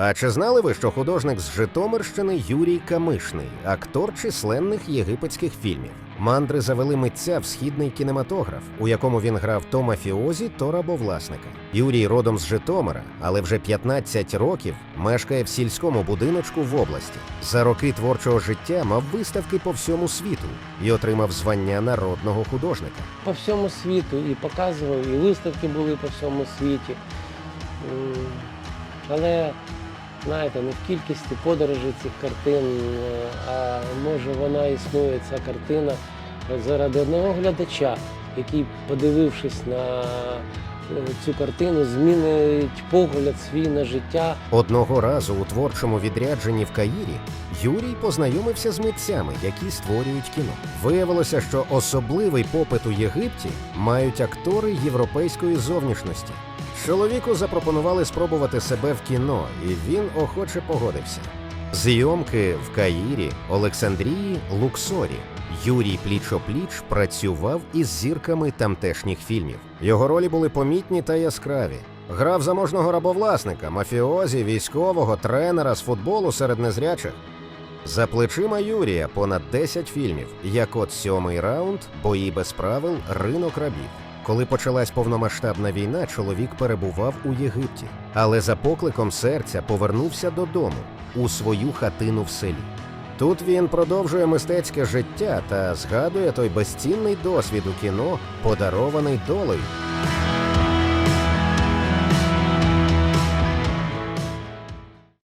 А чи знали ви, що художник з Житомирщини Юрій Камишний, актор численних єгипетських фільмів? Мандри завели митця в східний кінематограф, у якому він грав то мафіозі, то рабовласника. Юрій родом з Житомира, але вже 15 років мешкає в сільському будиночку в області. За роки творчого життя мав виставки по всьому світу і отримав звання народного художника. По всьому світу і показував, і виставки були по всьому світі. Але, знаєте, не в кількості подорожей цих картин, е, а може вона існує, ця картина, заради одного глядача, який, подивившись на е, цю картину, змінить погляд свій на життя, Одного разу у творчому відрядженні в Каїрі Юрій познайомився з митцями, які створюють кіно. Виявилося, що особливий попит у Єгипті мають актори європейської зовнішності. Чоловіку запропонували спробувати себе в кіно, і він охоче погодився. Зйомки в Каїрі, Олександрії, Луксорі. Юрій пліч-опліч працював із зірками тамтешніх фільмів. Його ролі були помітні та яскраві. Грав заможного рабовласника, мафіозі, військового, тренера з футболу серед незрячих. За плечима Юрія понад 10 фільмів, як от сьомий раунд, бої без правил, ринок рабів. Коли почалась повномасштабна війна, чоловік перебував у Єгипті, але за покликом серця повернувся додому у свою хатину в селі. Тут він продовжує мистецьке життя та згадує той безцінний досвід у кіно, подарований долею.